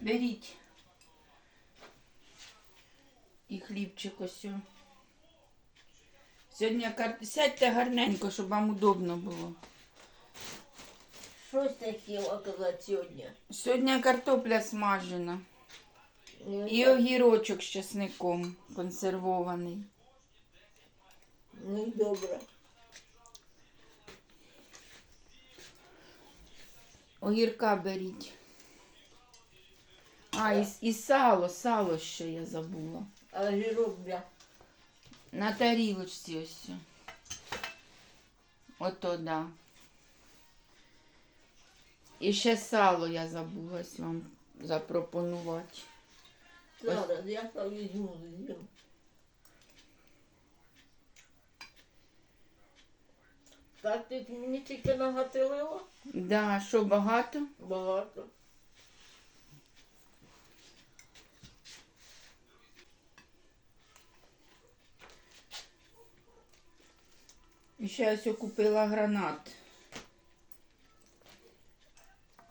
Беріть. І хлібчик ось. Сьогодні кар... сядьте гарненько, щоб вам удобно було. Щось ти хотіла сьогодні. Сьогодні картопля смажена. Ну, І огірочок з часником консервований. Ну добре. Огірка беріть. А, і, і сало, сало ще я забула. А жирок бля. На тарілочці ось. Ото, да. І ще сало я забулась вам запропонувати. Зараз я то візьму з'їм. Так ти мені тільки нагатилила? Да, що багато? Багато. І ще ось купила гранат.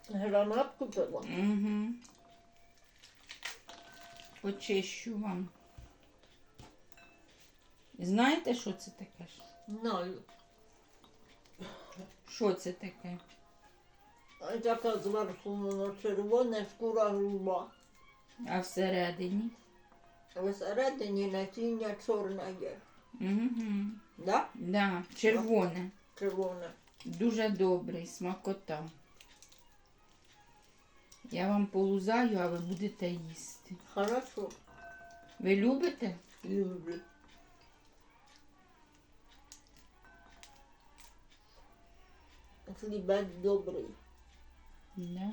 Гранат купила. Угу. Почищу вам. Знаєте, що це таке? Знаю. Що це таке? Така зверху воно червоне, шкура груба. А всередині? А всередині насіння чорне є. Угу. Да? Да, червоне. Червоне. Дуже добрий, смакота. Я вам полузаю, а ви будете їсти. Хорошо. Ви любите? Люблю. Хлібець добрий. Да.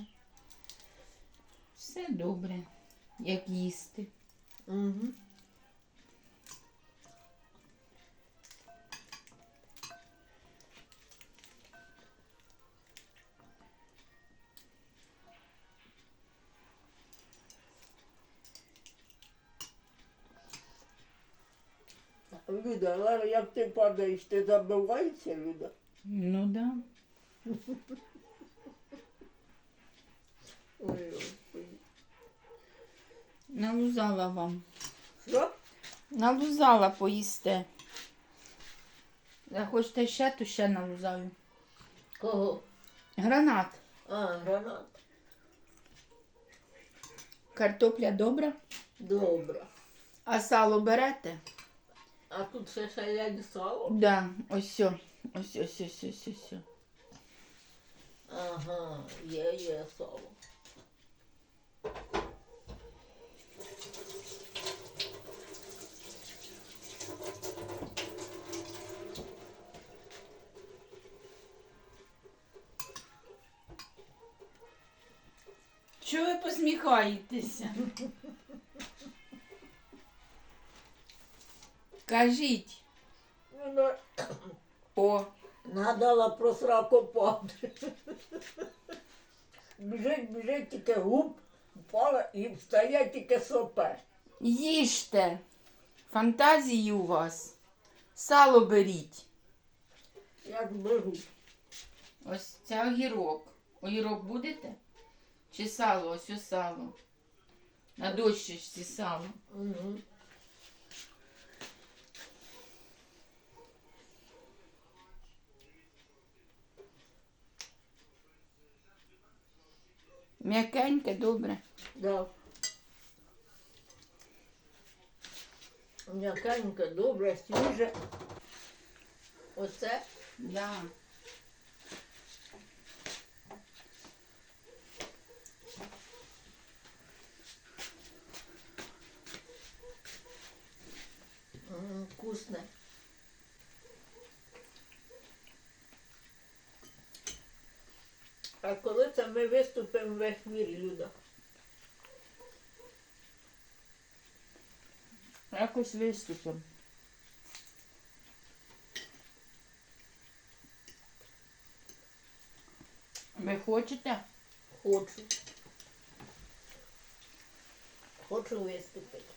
Все добре, як їсти. Угу. Люда, але як ти падаєш, ти забиваєшся, Люда? Ну да. Ой, Господи. Налузала вам. Що? Налузала поїсте. Захочете ще, то ще налузаю. Кого? Гранат. А, гранат. Картопля добра. Добре. А сало берете? А тут ще шалять сало? Да, ось сьо. Ось ось ось ось ось. сьо. Ага, є, є сало. Чого ви посміхаєтеся? Кажіть. Ну, ну, О, Нагадала про сракопад. Біжить, біжить тільки губ, впала і встає тільки сопе. їжте. Фантазії у вас. Сало беріть. Як беру. Ось це огірок. Огірок будете? Чи сало? Ось ось сало. На дощечці сало. Угу. М'якеньке, добре. Да. М'якеньке, добре, свіже. Оце Да. м, вкусне. А коли це ми виступимо в ефірі, Люда? Якось виступимо. Ви хочете? Хочу. Хочу виступити.